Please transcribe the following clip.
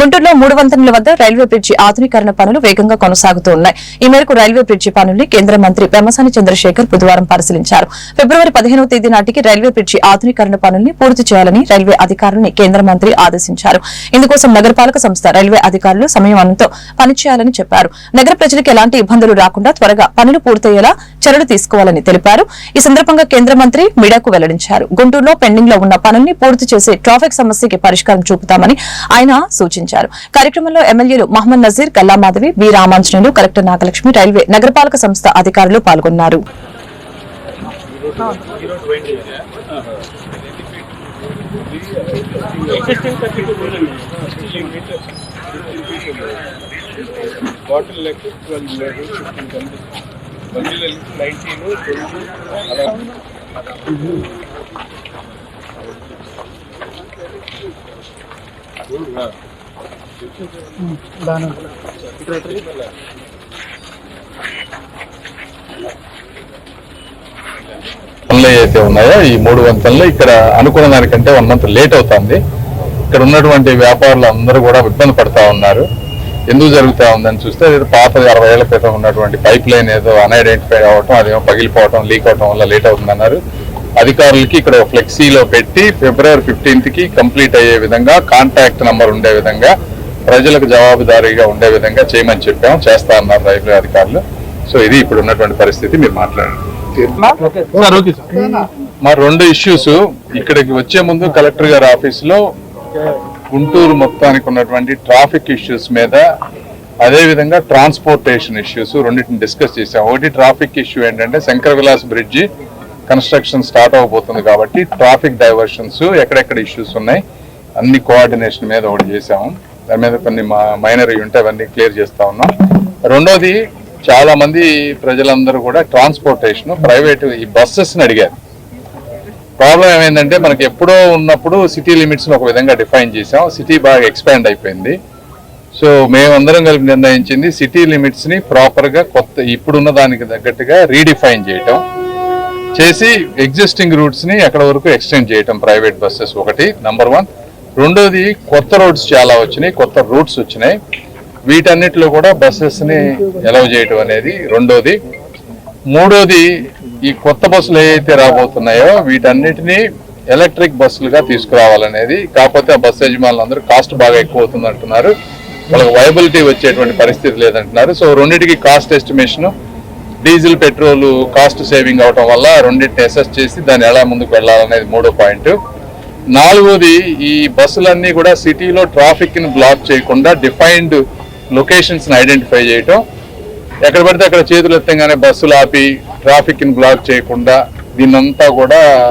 గుంటూరులో మూడు వంతెనల వద్ద రైల్వే బ్రిడ్జి ఆధునీకరణ పనులు వేగంగా కొనసాగుతూ ఉన్నాయి. ఈ మేరకు రైల్వే బ్రిడ్జి పనుల్ని కేంద్ర మంత్రి పెమ్మసాని చంద్రశేఖర్ బుధవారం పరిశీలించారు. ఫిబ్రవరి పదిహేనవ తేదీ నాటికి రైల్వే బ్రిడ్జి ఆధునీకరణ పనుల్ని పూర్తి చేయాలని రైల్వే అధికారులను కేంద్ర మంత్రి ఆదేశించారు. ఇందుకోసం నగరపాలక సంస్థ రైల్వే అధికారులు సమయవంతో పనిచేయాలని చెప్పారు. నగర ప్రజలకు ఎలాంటి ఇబ్బందులు రాకుండా త్వరగా పనులు పూర్తయ్యేలా చర్యలు తీసుకోవాలని తెలిపారు. ఈ సందర్భంగా కేంద్ర మంత్రి మీడియాకు వెల్లడించారు. గుంటూరులో పెండింగ్లో ఉన్న పనుల్ని పూర్తి చేసి ట్రాఫిక్ సమస్యకి పరిష్కారం చూపుతామని ఆయన సూచించారు. కార్యక్రమంలో ఎమ్మెల్యేలు Mohammed Nazir Kalla Madhavi B Ramanjaneyulu collector Nagalakshmi railway నగరపాలక సంస్థ అధికారులు పాల్గొన్నారు. బాటిల్ లెక్క ట్వెల్వ్ లీటర్స్ ఫిఫ్టీన్ కనిపిస్తుంది నైన్టీన్ పనులు అయితే ఉన్నాయో ఈ మూడు వంతెనలు ఇక్కడ అనుకున్న దానికంటే వన్ మంత్ లేట్ అవుతుంది. ఇక్కడ ఉన్నటువంటి వ్యాపారులు అందరూ కూడా ఇబ్బంది పడతా ఉన్నారు. ఎందుకు జరుగుతా ఉందని చూస్తే ఇది పాత అరవై ఏళ్ళ క్రితం ఉన్నటువంటి పైప్ లైన్ ఏదో అన్ఐడెంటిఫై అవటం అదేమో పగిలిపోవటం లీక్ అవటం వల్ల లేట్ అవుతుందన్నారు. అధికారులకి ఇక్కడ ఫ్లెక్సీలో పెట్టి ఫిబ్రవరి ఫిఫ్టీన్త్కి కంప్లీట్ అయ్యే విధంగా కాంటాక్ట్ నంబర్ ఉండే విధంగా ప్రజలకు జవాబుదారీగా ఉండే విధంగా చేయమని చెప్పాము చేస్తా అన్నారు రైల్వే అధికారులు. సో ఇది ఇప్పుడు ఉన్నటువంటి పరిస్థితి మీరు మాట్లాడండి. మా రెండు ఇష్యూస్ ఇక్కడికి వచ్చే ముందు కలెక్టర్ గారి ఆఫీస్లో గుంటూరు మొత్తానికి ఉన్నటువంటి ట్రాఫిక్ ఇష్యూస్ మీద అదే విధంగా ట్రాన్స్పోర్టేషన్ ఇష్యూస్ రెండింటిని డిస్కస్ చేసాం ఒకటి ట్రాఫిక్ ఇష్యూ ఏంటంటే Shankar Vilas bridge construction start అవబోతుంది కాబట్టి ట్రాఫిక్ డైవర్షన్స్ ఎక్కడెక్కడ ఇష్యూస్ ఉన్నాయి అన్ని కోఆర్డినేషన్ మీద ఒకటి చేసాము దాని మీద కొన్ని మైనర్ ఉంటే అవన్నీ క్లియర్ చేస్తా ఉన్నాం. రెండోది చాలా మంది ప్రజలందరూ కూడా ట్రాన్స్పోర్టేషన్ ప్రైవేట్ ఈ బస్సెస్ని అడిగారు. ప్రాబ్లం ఏమైందంటే మనకి ఎప్పుడో ఉన్నప్పుడు సిటీ లిమిట్స్ని ఒక విధంగా డిఫైన్ చేసాం సిటీ బాగా ఎక్స్పాండ్ అయిపోయింది. సో మేమందరం కలిపి నిర్ణయించింది సిటీ లిమిట్స్ని ప్రాపర్గా కొత్త ఇప్పుడున్న దానికి తగ్గట్టుగా రీడిఫైన్ చేయటం. చేసి ఎగ్జిస్టింగ్ రూట్స్ని ఎక్కడ వరకు ఎక్స్టెండ్ చేయటం ప్రైవేట్ బస్సెస్ ఒకటి నంబర్ వన్ రెండోది కొత్త రోడ్స్ చాలా వచ్చినాయి కొత్త రూట్స్ వచ్చినాయి. వీటన్నిటిలో కూడా బస్సెస్ని ఎలవ్ చేయటం అనేది రెండోది. మూడోది ఈ కొత్త బస్సులు ఏవైతే రాబోతున్నాయో వీటన్నిటినీ ఎలక్ట్రిక్ బస్సులుగా తీసుకురావాలనేది కాకపోతే ఆ బస్సు యజమానులందరూ కాస్ట్ బాగా ఎక్కువ అవుతుంది అంటున్నారు వాళ్ళకి వైబిలిటీ వచ్చేటువంటి పరిస్థితి లేదంటున్నారు. సో రెండింటికి cost estimation diesel petrol cost saving అవటం వల్ల రెండింటిని అసెస్ చేసి దాన్ని ఎలా ముందుకు వెళ్ళాలనేది మూడో పాయింట్ నాలుగోది ఈ బస్సులన్నీ కూడా సిటీలో ట్రాఫిక్ని బ్లాక్ చేయకుండా డిఫైన్డ్ లొకేషన్స్ని ఐడెంటిఫై చేయటం. ఎక్కడ పడితే అక్కడ చేతులు ఎత్తంగానే బస్సులు ఆపి ట్రాఫిక్ని బ్లాక్ చేయకుండా దీన్నంతా కూడా